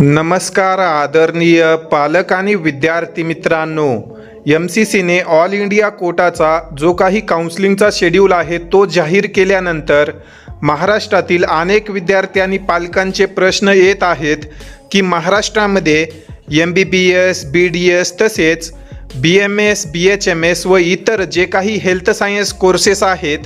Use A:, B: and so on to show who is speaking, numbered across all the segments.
A: नमस्कार आदरणीय पालक आणि विद्यार्थी मित्रांनो. एम सी सीने ऑल इंडिया कोटाचा जो काही काउन्सिलिंगचा शेड्यूल आहे तो जाहीर केल्यानंतर महाराष्ट्रातील अनेक विद्यार्थी आणि पालकांचे प्रश्न येत आहेत की महाराष्ट्रामध्ये M B B S B D S तसेच B M S B H M S व इतर जे काही हेल्थ सायन्स कोर्सेस आहेत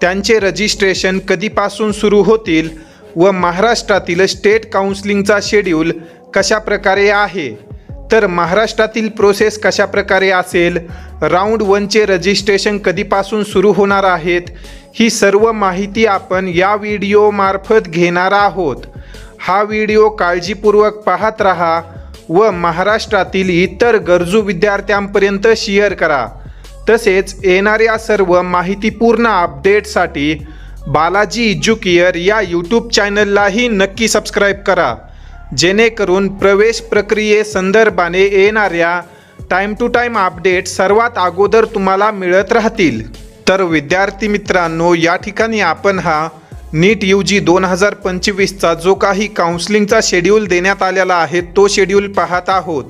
A: त्यांचे रजिस्ट्रेशन कधीपासून सुरू होतील? व महाराष्ट्रातील स्टेट काउन्सिलिंगचा शेड्यूल कशा प्रकारे आहे? तर महाराष्ट्रातील प्रोसेस कशा प्रकारे असेल राऊंड वनचे रजिस्ट्रेशन कधीपासून सुरू होणार आहेत? ही सर्व माहिती आपण या व्हिडिओमार्फत घेणार आहोत. हा व्हिडिओ काळजीपूर्वक पाहत राहा व महाराष्ट्रातील इतर गरजू विद्यार्थ्यांपर्यंत शेअर करा. तसेच येणाऱ्या सर्व माहितीपूर्ण अपडेटसाठी बालाजी इज्युकियर या यूट्यूब चॅनललाही नक्की सबस्क्राईब करा. जेणेकरून प्रवेश प्रक्रियेसंदर्भाने येणाऱ्या टाईम टू टाईम अपडेट सर्वात अगोदर तुम्हाला मिळत राहतील. तर विद्यार्थी मित्रांनो या ठिकाणी आपण हा नीट यू जी दोन हजार पंचवीसचा जो काही काउन्सिलिंगचा शेड्यूल देण्यात आलेला आहे तो शेड्यूल पाहत आहोत.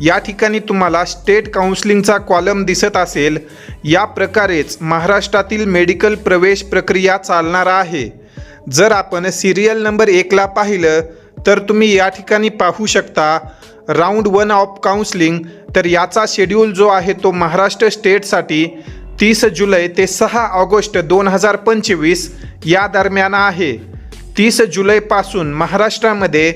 A: या ठिकाणी तुम्हाला स्टेट काउन्सिलिंगचा कॉलम दिसत असेल. या प्रकारेच महाराष्ट्रातील मेडिकल प्रवेश प्रक्रिया चालणार आहे. जर आपण सिरियल नंबर एकला पाहिलं तर तुम्ही या ठिकाणी पाहू शकता राऊंड वन ऑफ काउन्सिलिंग तर याचा शेड्यूल जो आहे तो महाराष्ट्र स्टेटसाठी तीस जुलै ते सहा ऑगस्ट दोन हजार पंचवीस या दरम्यान आहे. तीस जुलैपासून महाराष्ट्रामध्ये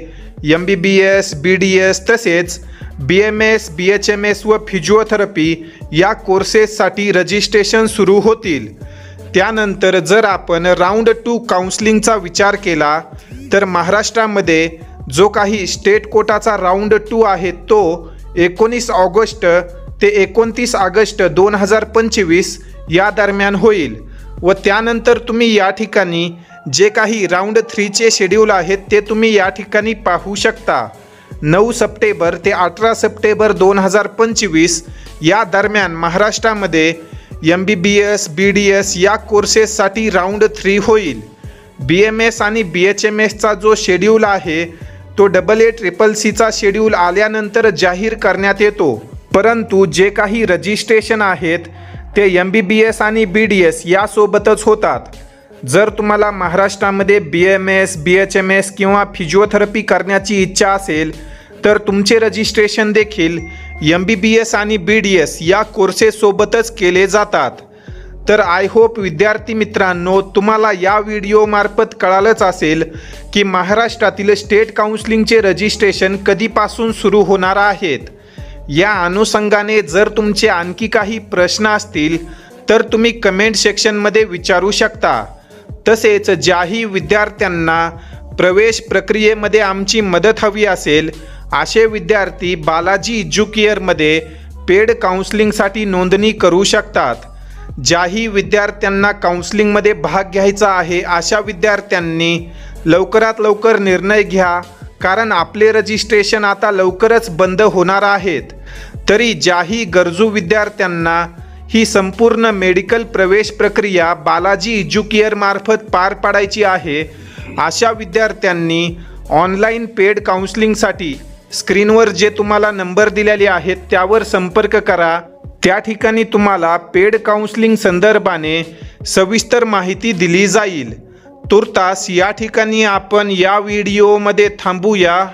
A: M B B S B D S तसेच B M S B H M S व फिजिओथेरपी या कोर्सेससाठी रजिस्ट्रेशन सुरू होतील. त्यानंतर जर आपण राऊंड टू काउन्सिलिंगचा विचार केला तर महाराष्ट्रामध्ये जो काही स्टेट कोटाचा राऊंड टू आहे तो एकोणीस ऑगस्ट ते एकोणतीस ऑगस्ट दोन हजार पंचवीस या दरम्यान होईल. व त्यानंतर तुम्ही या ठिकाणी जे काही राऊंड थ्रीचे शेड्यूल आहेत ते तुम्ही या ठिकाणी पाहू शकता. नऊ सप्टेंबर ते अठरा सप्टेंबर दोन हजार पंचवीस या दरम्यान महाराष्ट्रामध्ये M B B S B D S या कोर्सेससाठी राऊंड थ्री होईल. बी एम एस आणि बी एच एम एसचा जो शेड्यूल आहे तो डबल ए ट्रिपल सीचा शेड्यूल आल्यानंतर जाहीर करण्यात येतो. परंतु जे काही रजिस्ट्रेशन आहेत ते एम बी बी एस आणि बी डी एस यासोबतच होतात. जर तुम्हाला महाराष्ट्रामध्ये B M S B H M S किंवा फिजिओथेरपी करण्याची इच्छा असेल तर तुमचे रजिस्ट्रेशन देखील एम बी बी एस आणि बी डी एस या कोर्सेससोबतच केले जातात. तर आय होप विद्यार्थी मित्रांनो तुम्हाला या व्हिडिओमार्फत कळालंच असेल की महाराष्ट्रातील स्टेट काउन्सिलिंगचे रजिस्ट्रेशन कधीपासून सुरू होणार आहेत. या अनुषंगाने जर तुमचे आणखी काही प्रश्न असतील तर तुम्ही कमेंट सेक्शनमध्ये विचारू शकता. तसेच ज्याही विद्यार्थ्यांना प्रवेश प्रक्रियेमध्ये आमची मदत हवी असेल असे विद्यार्थी बालाजी इज्युकियरमध्ये पेड काउन्सिलिंगसाठी नोंदणी करू शकतात. ज्याही विद्यार्थ्यांना काउन्सिलिंगमध्ये भाग घ्यायचा आहे अशा विद्यार्थ्यांनी लवकरात लवकर निर्णय घ्या कारण आपले रजिस्ट्रेशन आता लवकरच बंद होणार आहेत. तरी ज्याही गरजू विद्यार्थ्यांना ही संपूर्ण मेडिकल प्रवेश प्रक्रिया बालाजी इज्युकिअरमार्फत पार पाडायची आहे अशा विद्यार्थ्यांनी ऑनलाईन पेड काउन्सिलिंगसाठी स्क्रीनवर जे तुम्हाला नंबर दिलेले आहेत त्यावर संपर्क करा. त्या ठिकाणी तुम्हाला पेड काउन्सिलिंग संदर्भाने सविस्तर माहिती दिली जाईल. तुर्तास या ठिकाणी आपण या व्हिडिओमध्ये थांबूया.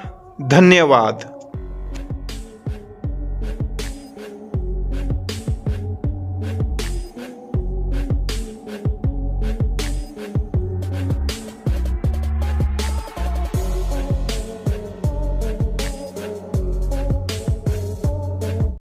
A: धन्यवाद.